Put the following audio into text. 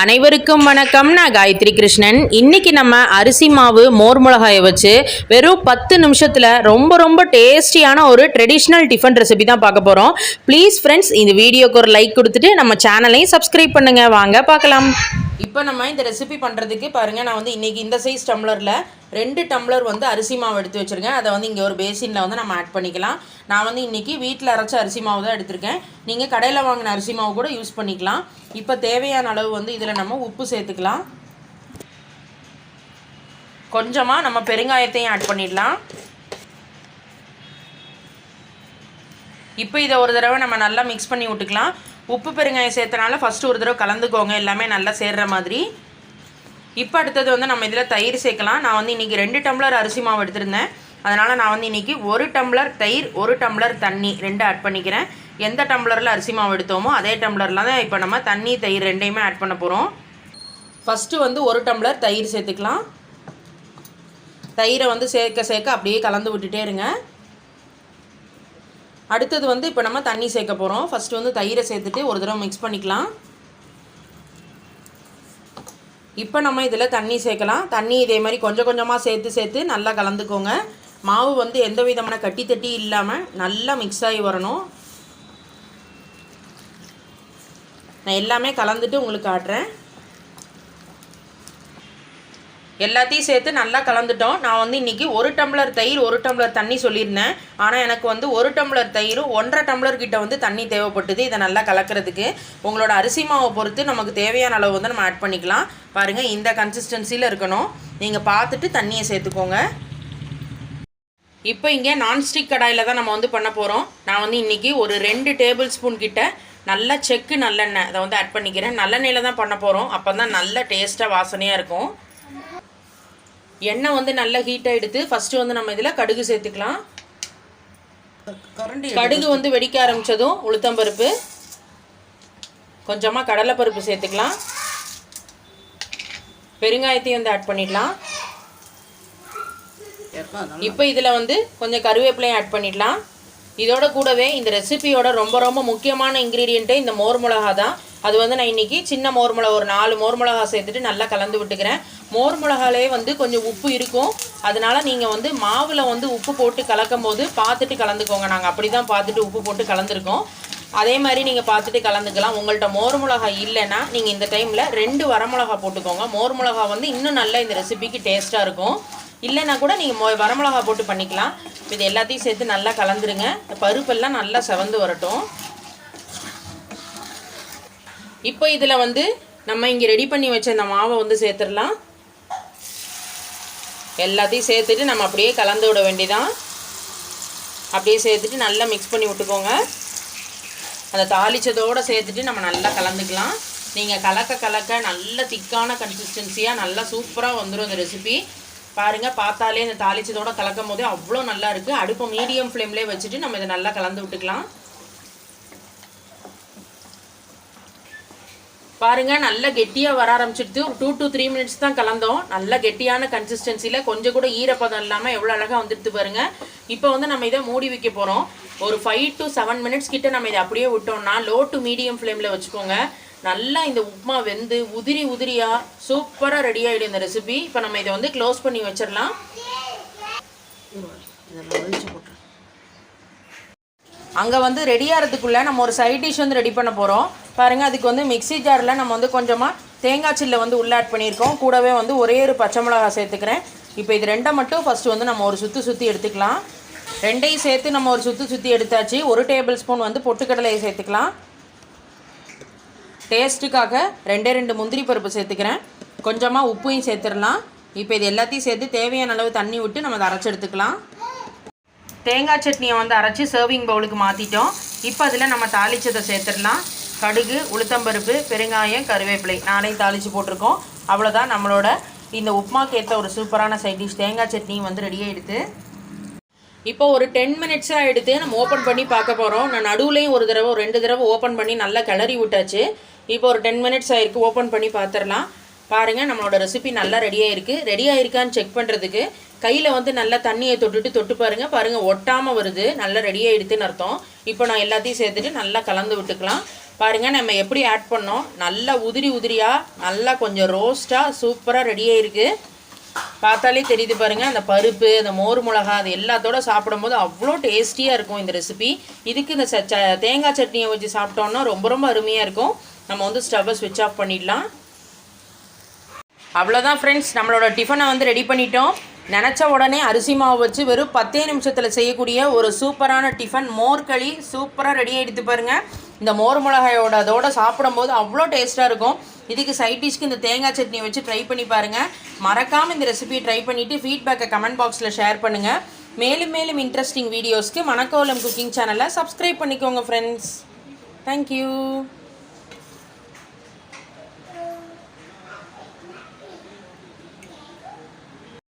அனைவருக்கும் வணக்கம். நான் காயத்ரி கிருஷ்ணன். இன்னைக்கு நம்ம அரிசி மாவு மோர் மிளகாயை வச்சு வெறும் பத்து நிமிஷத்தில் ரொம்ப ரொம்ப டேஸ்டியான ஒரு ட்ரெடிஷ்னல் டிஃபன் ரெசிபி தான் பார்க்க போகிறோம் ப்ளீஸ் ஃப்ரெண்ட்ஸ் இந்த வீடியோக்கு ஒரு லைக் கொடுத்துட்டு நம்ம சேனலையும் சப்ஸ்கிரைப் பண்ணுங்கள் வாங்க பார்க்கலாம். இப்போ நம்ம இந்த ரெசிபி பண்ணுறதுக்கு பாருங்கள் நான் வந்து இன்றைக்கி இந்த சைஸ் டம்ளரில் ரெண்டு டம்ளர் வந்து அரிசி மாவு எடுத்து வச்சுருக்கேன். அதை வந்து இங்கே ஒரு பேசினில் வந்து நம்ம ஆட் பண்ணிக்கலாம். நான் வந்து இன்றைக்கி வீட்டில் அரைச்ச அரிசி மாவு தான் எடுத்திருக்கேன். நீங்கள் கடையில் வாங்கின அரிசி மாவு கூட யூஸ் பண்ணிக்கலாம். இப்போ தேவையான அளவு வந்து இதில் நம்ம உப்பு சேர்த்துக்கலாம். கொஞ்சமாக நம்ம பெருங்காயத்தையும் ஆட் பண்ணிடலாம். இப்போ இதை ஒரு தடவை நம்ம நல்லா மிக்ஸ் பண்ணி விட்டுக்கலாம். உப்பு பெருங்காயம் சேர்த்தனால ஃபஸ்ட்டு ஒரு தடவை கலந்துக்கோங்க. எல்லாமே நல்லா சேர்கிற மாதிரி. இப்போ அடுத்தது வந்து நம்ம இதில் தயிர் சேர்க்கலாம். நான் வந்து இன்றைக்கி ரெண்டு டம்ளர் அரிசி மாவு எடுத்திருந்தேன். அதனால் நான் வந்து இன்றைக்கி ஒரு டம்ளர் தயிர் ஒரு டம்ளர் தண்ணி ரெண்டு ஆட் பண்ணிக்கிறேன். எந்த டம்ளரில் அரிசி மாவு எடுத்தோமோ அதே டம்ளரில் தான் இப்போ நம்ம தண்ணி தயிர் ரெண்டையுமே ஆட் பண்ண போகிறோம் ஃபஸ்ட்டு வந்து ஒரு டம்ளர் தயிர் சேர்த்துக்கலாம். தயிரை வந்து சேர்க்க சேர்க்க அப்படியே கலந்து விட்டுட்டே இருங்க. அடுத்தது வந்து இப்போ நம்ம தண்ணி சேர்க்க போகிறோம் ஃபஸ்ட்டு வந்து தயிரை சேர்த்துட்டு ஒரு தடவை மிக்ஸ் பண்ணிக்கலாம். இப்போ நம்ம இதில் தண்ணி சேர்க்கலாம். தண்ணி இதே மாதிரி கொஞ்சம் கொஞ்சமாக சேர்த்து சேர்த்து நல்லா கலந்துக்கோங்க. மாவு வந்து எந்த விதமான கட்டி தட்டி இல்லாமல் நல்லா மிக்ஸ் ஆகி வரணும். நான் எல்லாமே கலந்துட்டு உங்களுக்கு காட்டுறேன். எல்லாத்தையும் சேர்த்து நல்லா கலந்துட்டோம். நான் வந்து இன்றைக்கி ஒரு டம்ளர் தயிர் ஒரு டம்ளர் தண்ணி சொல்லியிருந்தேன். ஆனால் எனக்கு வந்து ஒரு டம்ளர் தயிர் ஒன்றரை டம்ளர் கிட்ட வந்து தண்ணி தேவைப்பட்டது. இதை நல்லா கலக்கிறதுக்கு உங்களோட அரிசி மாவை பொறுத்து நமக்கு தேவையான அளவு வந்து நம்ம ஆட் பண்ணிக்கலாம். பாருங்கள் இந்த கன்சிஸ்டன்சியில் இருக்கணும். நீங்கள் பார்த்துட்டு தண்ணியை சேர்த்துக்கோங்க. இப்போ இங்கே நான்ஸ்டிக் கடாயில் தான் நம்ம வந்து பண்ண போகிறோம் நான் வந்து இன்றைக்கி ஒரு ரெண்டு டேபிள் ஸ்பூன் கிட்ட நல்லா செக்கு நல்லெண்ணெய் அதை வந்து ஆட் பண்ணிக்கிறேன். நல்லெண்ணெயில் தான் பண்ண போகிறோம் அப்போ தான் நல்ல டேஸ்ட்டாக வாசனையாக இருக்கும். எண்ணெய் வந்து நல்லா ஹீட்டாக எடுத்து ஃபஸ்ட்டு வந்து நம்ம இதில் கடுகு சேர்த்துக்கலாம். கடுகு வந்து வெடிக்க ஆரம்பித்ததும் உளுத்தம்பருப்பு. கொஞ்சமாக கடலைப்பருப்பு சேர்த்துக்கலாம். பெருங்காயத்தையும் வந்து ஆட் பண்ணிடலாம். இப்போ இதில் வந்து கொஞ்சம் கருவேப்பிலையும் ஆட் பண்ணிடலாம். இதோட கூடவே இந்த ரெசிபியோட ரொம்ப ரொம்ப முக்கியமான இன்க்ரீடியண்ட்டே இந்த மோர் மிளகா தான் அது வந்து நான் இன்றைக்கி சின்ன மோர் மிளகா ஒரு நாலு மோர் மிளகா சேர்த்துட்டு நல்லா கலந்து விட்டுக்கிறேன். மோர் மிளகாலே வந்து கொஞ்சம் உப்பு இருக்கும். அதனால நீங்கள் வந்து மாவில் வந்து உப்பு போட்டு கலக்கும் போது பார்த்துட்டு கலந்துக்கோங்க. நாங்கள் அப்படி தான் பார்த்துட்டு உப்பு போட்டு கலந்துருக்கோம். அதே மாதிரி நீங்கள் பார்த்துட்டு கலந்துக்கலாம். உங்கள்கிட்ட மோர் மிளகா இல்லைன்னா நீங்கள் இந்த டைமில் ரெண்டு வரமிளகா போட்டுக்கோங்க. மோர் மிளகா வந்து இன்னும் நல்லா இந்த ரெசிபிக்கு டேஸ்ட்டாக இருக்கும். இல்லைன்னா கூட நீங்கள் மோ வரமிளகா போட்டு பண்ணிக்கலாம். இது எல்லாத்தையும் சேர்த்து நல்லா கலந்துருங்க. பருப்பெல்லாம் நல்லா செவந்து வரட்டும். இப்போ இதில் வந்து நம்ம இங்கே ரெடி பண்ணி வச்ச இந்த மாவை வந்து சேர்த்துடலாம். எல்லாத்தையும் சேர்த்துட்டு நம்ம அப்படியே கலந்து விட வேண்டிதான் அப்படியே சேர்த்துட்டு நல்லா மிக்ஸ் பண்ணி விட்டுக்கோங்க. அந்த தாளிச்சதோடு சேர்த்துட்டு நம்ம நல்லா கலந்துக்கலாம். நீங்கள் கலக்க கலக்க நல்ல திக்கான கன்சிஸ்டன்சியாக நல்லா சூப்பராக வந்துடும் இந்த ரெசிபி பாருங்கள் பார்த்தாலே இந்த தாளிச்சதோட கலக்கும் போதே அவ்வளோ நல்லா இருக்குது அடுப்பை மீடியம் ஃப்ளேம்லேயே வச்சுட்டு நம்ம இதை நல்லா கலந்து விட்டுக்கலாம். பாருங்க நல்லா கெட்டியாக வர ஆரம்பிச்சிடுது. ஒரு டூ டு த்ரீ மினிட்ஸ் தான் கலந்தோம். நல்ல கெட்டியான கன்சிஸ்டன்சியில் கொஞ்சம் கூட ஈரப்பதம் இல்லாமல் எவ்வளோ அழகாக வந்துடுது பாருங்க. இப்போ வந்து நம்ம இதை மூடி வைக்க போகிறோம் ஒரு ஃபைவ் டு செவன் மினிட்ஸ் கிட்ட நம்ம இதை அப்படியே விட்டோம்னா லோ டு மீடியம் ஃப்ளேமில் வச்சுக்கோங்க. நல்லா இந்த உப்புமா வெந்து உதிரி உதிரியாக சூப்பராக ரெடி ஆகிடும் இந்த ரெசிபி இப்போ நம்ம இதை வந்து க்ளோஸ் பண்ணி வச்சிடலாம். அங்கே வந்து ரெடி ஆகிறதுக்குள்ளே நம்ம ஒரு சைட் டிஷ் வந்து ரெடி பண்ண போகிறோம் பாருங்கள் அதுக்கு வந்து மிக்ஸி ஜாரில் நம்ம வந்து கொஞ்சமாக தேங்காய் சில்லை வந்து உள்ள ஆட் பண்ணியிருக்கோம். கூடவே வந்து ஒரே ஒரு பச்சை மிளகா சேர்த்துக்கிறேன். இப்போ இது ரெண்டை மட்டும் ஃபஸ்ட்டு வந்து நம்ம ஒரு சுற்றி சுற்றி எடுத்துக்கலாம். ரெண்டையும் சேர்த்து நம்ம ஒரு சுற்றி சுற்றி எடுத்தாச்சு. ஒரு டேபிள் ஸ்பூன் வந்து பொட்டுக்கடலையை சேர்த்துக்கலாம். டேஸ்ட்டுக்காக ரெண்டே ரெண்டு முந்திரி பருப்பு சேர்த்துக்கிறேன். கொஞ்சமாக உப்பையும் சேர்த்துடலாம். இப்போ இது எல்லாத்தையும் சேர்த்து தேவையான அளவு தண்ணி விட்டு நம்ம அதை அரைச்சி எடுத்துக்கலாம். தேங்காய் சட்னியை வந்து அரைச்சி சர்விங் பவுலுக்கு மாற்றிட்டோம் இப்போ அதில் நம்ம தாளிச்சதை சேர்த்துடலாம். கடுகு உளுத்தம்பருப்பு பெருங்காயம் கருவேப்பிலை. நாளையும் தாளித்து போட்டிருக்கோம். அவ்வளோதான் நம்மளோட இந்த உப்புமாக்கு ஏற்ற ஒரு சூப்பரான சைட் டிஷ் தேங்காய் சட்னியும் வந்து ரெடி ஆகிடுது இப்போ ஒரு டென் மினிட்ஸாக எடுத்து நம்ம ஓப்பன் பண்ணி பார்க்க போகிறோம் நான் நடுவுலையும் ஒரு தடவை ஒரு ரெண்டு தடவை ஓப்பன் பண்ணி நல்லா கிளறி விட்டாச்சு. இப்போ ஒரு டென் மினிட்ஸ் ஆகிருக்கு ஓப்பன் பண்ணி பார்த்துடலாம். பாருங்கள் நம்மளோட ரெசிபி நல்லா ரெடியாக இருக்குது ரெடி இருக்கான்னு செக் பண்ணுறதுக்கு கையில் வந்து நல்லா தண்ணியை தொட்டுட்டு தொட்டு பாருங்கள் பாருங்கள் ஒட்டாமல் வருது. நல்லா ரெடியாகிடுதுன்னு அர்த்தம். இப்போ நான் எல்லாத்தையும் சேர்த்துட்டு நல்லா கலந்து விட்டுக்கலாம். பாருங்கள் நம்ம எப்படி ஆட் பண்ணோம்? நல்லா உதிரி உதிரியாக நல்லா கொஞ்சம் ரோஸ்ட்டாக சூப்பராக ரெடியாக இருக்குது பார்த்தாலே தெரியுது பாருங்கள் அந்த பருப்பு அந்த மோர் மிளகா அது எல்லாத்தோட சாப்பிடும்போது அவ்வளோ டேஸ்டியாக இருக்கும் இந்த ரெசிபி இதுக்கு இந்த ச ச- தேங்காய் சட்னியை வச்சு சாப்பிட்டோன்னா ரொம்ப ரொம்ப அருமையாக இருக்கும். நம்ம வந்து ஸ்டவ்வை ஸ்விட்ச் ஆஃப் பண்ணிடலாம். அவ்வளோதான் ஃப்ரெண்ட்ஸ் நம்மளோட டிஃபனை வந்து ரெடி பண்ணிட்டோம். நினச்ச உடனே அரிசி மாவு வச்சு வெறும் பத்தே நிமிஷத்தில் செய்யக்கூடிய ஒரு சூப்பரான டிஃபன் மோர்களி சூப்பராக ரெடி ஆகிடுத்து பாருங்கள் இந்த மோர் மிளகாயோட அதோட சாப்பிடும்போது அவ்வளோ டேஸ்ட்டாக இருக்கும். இதுக்கு சைட் டிஷ்க்கு இந்த தேங்காய் சட்னி வச்சு ட்ரை பண்ணி பாருங்கள் மறக்காமல் இந்த ரெசிபியை ட்ரை பண்ணிவிட்டு ஃபீட்பேக்கை கமெண்ட் பாக்ஸில் ஷேர் பண்ணுங்கள் மேலும் மேலும் இன்ட்ரெஸ்டிங் வீடியோஸ்க்கு மணக்கோலம் குக்கிங் சேனலை சப்ஸ்கிரைப் பண்ணிக்கோங்க ஃப்ரெண்ட்ஸ் தேங்க்யூ